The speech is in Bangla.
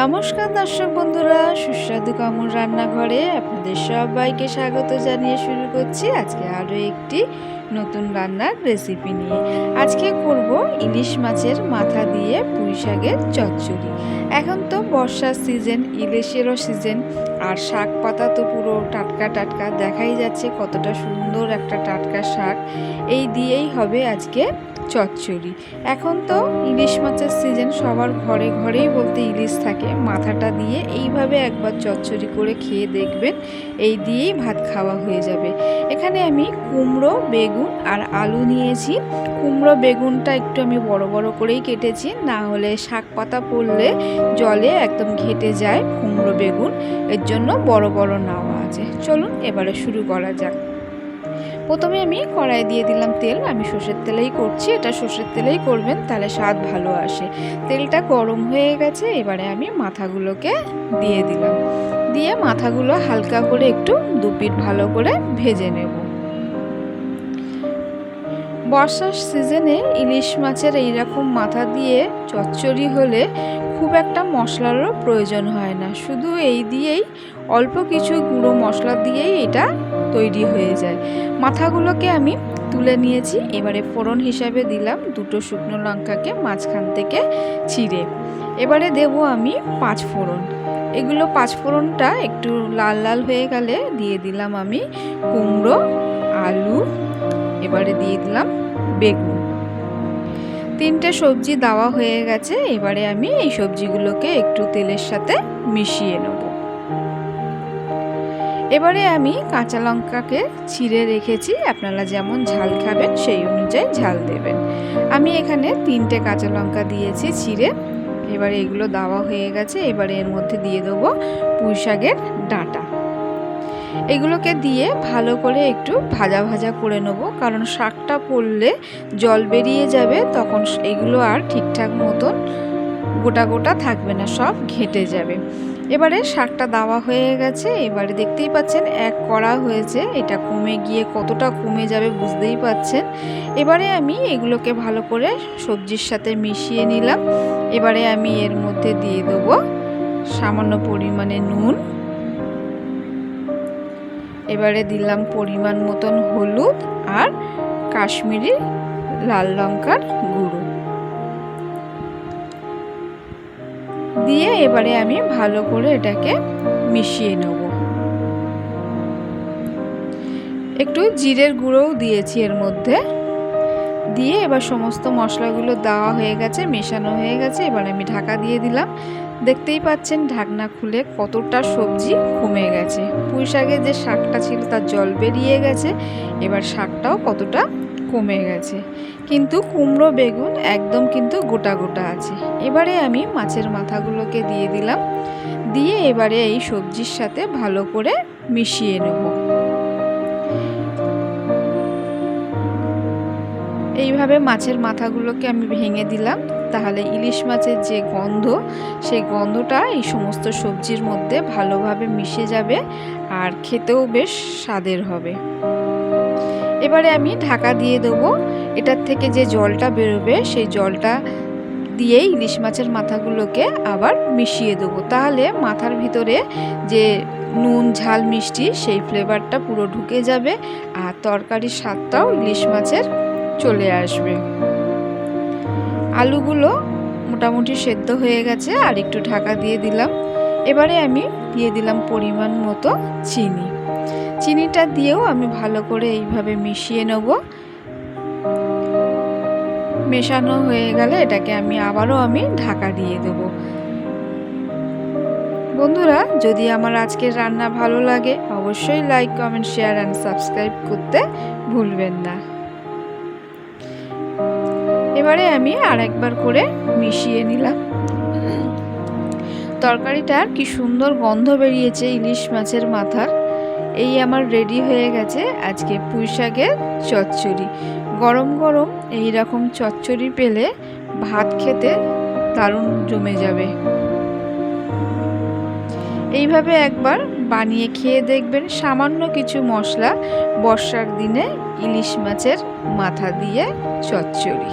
নমস্কার দর্শক বন্ধুরা, সুস্বাদু কামড় রান্নাঘরে আপনাদের সবাইকে স্বাগত জানিয়ে শুরু করছি আজকে আরও একটি নতুন রান্নার রেসিপি নিয়ে। আজকে করব ইলিশ মাছের মাথা দিয়ে পুঁই শাকের চচ্চড়ি। এখন তো বর্ষার সিজন ইলিশেরও সিজন আর শাক পাতা তো পুরো টাটকা টাটকা, দেখাই যাচ্ছে কতটা সুন্দর একটা টাটকা শাক। এই দিয়েই হবে আজকে চচ্চড়ি। এখন তো ইলিশ মাছের সিজন সবার ঘরে ঘরেই বলতে ইলিশ থাকে। মাথাটা দিয়ে এইভাবে একবার চচ্চড়ি করে খেয়ে দেখবেন, এই দিয়েই ভাত খাওয়া হয়ে যাবে। এখানে আমি কুমড়ো, বেগুন আর আলু নিয়েছি। কুমড়ো, বেগুনটা একটু আমি বড় বড় করেই কেটেছি, না হলে শাক পাতা পড়লে জলে একদম ঘেটে যায় কুমড়ো, বেগুন। এর জন্য বড় বড় নেওয়া আছে। চলুন এবারে শুরু করা যাক। প্রথমে আমি কড়াই দিয়ে দিলাম তেল, আমি সর্ষের তেলেই করছি। এটা সর্ষের তেলেই করবেন, তাহলে স্বাদ ভালো আসে। তেলটা গরম হয়ে গেছে, এবারে আমি মাথাগুলোকে দিয়ে দিলাম। দিয়ে মাথাগুলো হালকা করে একটু দুপিট ভালো করে ভেজে নেব। বর্ষার সিজনে ইলিশ মাছের এইরকম মাথা দিয়ে চচ্চড়ি হলে খুব একটা মশলারও প্রয়োজন হয় না। শুধু এই দিয়েই অল্প কিছু গুঁড়ো মশলা দিয়েই এটা তৈরি হয়ে যায়। মাথাগুলোকে আমি তুলে নিয়েছি, এবারে ফোড়ন হিসাবে দিলাম দুটো শুকনো লঙ্কাকে মাঝখান থেকে ছিঁড়ে। এবারে দেব আমি পাঁচ ফোড়ন। এগুলো পাঁচ ফোড়নটা একটু লাল লাল হয়ে গেলে দিয়ে দিলাম আমি কুমড়ো, আলু, এবারে দিয়ে দিলাম বেগুন। তিনটে সবজি দেওয়া হয়ে গেছে, এবারে আমি এই সবজিগুলোকে একটু তেলের সাথে মিশিয়ে নেব। এবারে আমি কাঁচা লঙ্কাকে ছিঁড়ে রেখেছি। আপনারা যেমন ঝাল খাবেন, সেই অনুযায়ী ঝাল দেবেন। আমি এখানে তিনটে কাঁচা লঙ্কা দিয়েছি ছিঁড়ে। এবারে এগুলো দেওয়া হয়ে গেছে। এবারে এর মধ্যে দিয়ে দেবো পুঁই শাকের ডাঁটা। এগুলোকে দিয়ে ভালো করে একটু ভাজা ভাজা করে নেব। কারণ শাকটা পড়লে জল বেরিয়ে যাবে, তখন এগুলো আর ঠিকঠাক মতন গোটা গোটা থাকবে না, সব ঘেটে যাবে। এবারে শাকটা দেওয়া হয়ে গেছে। এবারে দেখতেই পাচ্ছেন এক করা হয়েছে। এটা কমে গিয়ে কতটা কমে যাবে বুঝতেই পাচ্ছেন। এবারে আমি এগুলোকে ভালো করে সবজির সাথে মিশিয়ে নিলাম। এবারে আমি এর মধ্যে দিয়ে দেবো সামান্য পরিমাণে নুন। এবারে দিলাম পরিমাণ মতন হলুদ আর কাশ্মীরি লাল লঙ্কার গুঁড়ো। দিয়ে এবারে আমি ভালো করে এটাকে মিশিয়ে নেব। একটু জিরের গুঁড়োও দিয়েছি এর মধ্যে। দিয়ে এবার সমস্ত মশলাগুলো দেওয়া হয়ে গেছে, মেশানো হয়ে গেছে। এবার আমি ঢাকা দিয়ে দিলাম। দেখতেই পাচ্ছেন ঢাকনা খুলে কতটা সবজি কমে গেছে। পুঁই শাকের যে শাকটা ছিল তার জল বেরিয়ে গেছে। এবার শাকটাও কতটা কমে গেছে। কিন্তু কুমড়ো বেগুন একদম কিন্তু গোটা গোটা আছে। এবারে আমি মাছের মাথাগুলোকে দিয়ে দিলাম। দিয়ে এবারে এই সবজির সাথে ভালো করে মিশিয়ে নেব। এইভাবে মাছের মাথাগুলোকে আমি ভেঙে দিলাম। তাহলে ইলিশ মাছের যে গন্ধ, সেই গন্ধটা এই সমস্ত সবজির মধ্যে ভালোভাবে মিশে যাবে আর খেতেও বেশ স্বাদের হবে। এবারে আমি ঢাকা দিয়ে দেবো। এটার থেকে যে জলটা বেরোবে, সেই জলটা দিয়ে ইলিশ মাছের মাথাগুলোকে আবার মিশিয়ে দেবো। তাহলে মাথার ভিতরে যে নুন, ঝাল, মিষ্টি, সেই ফ্লেভারটা পুরো ঢুকে যাবে আর তরকারির স্বাদটাও ইলিশ মাছের চলে আসবে। আলুগুলো মোটামুটি সেদ্ধ হয়ে গেছে আর একটু ঢাকা দিয়ে দিলাম। এবারে আমি দিয়ে দিলাম পরিমাণ মতো চিনি। চিনিটা দিয়েও আমি ভালো করে এইভাবে মিশিয়ে নেব। মেশানো হয়ে গেলে এটাকে আমি আবারও আমি ঢাকা দিয়ে দেব। বন্ধুরা, যদি আমার আজকের রান্না ভালো লাগে, অবশ্যই like comment share and subscribe করতে ভুলবেন না। এবারে আমি আরেকবার করে মিশিয়ে নিলাম। তরকারিটার কি সুন্দর গন্ধ বেরিয়েছে ইলিশ মাছের মাথার। এই আমার রেডি হয়ে গেছে আজকে পুঁই শাকের চচ্চড়ি। গরম গরম এই রকম চচ্চড়ি পেলে ভাত খেতে দারুণ জমে যাবে। এইভাবে একবার বানিয়ে খেয়ে দেখবেন সামান্য কিছু মশলা বর্ষার দিনে ইলিশ মাছের মাথা দিয়ে চচ্চড়ি।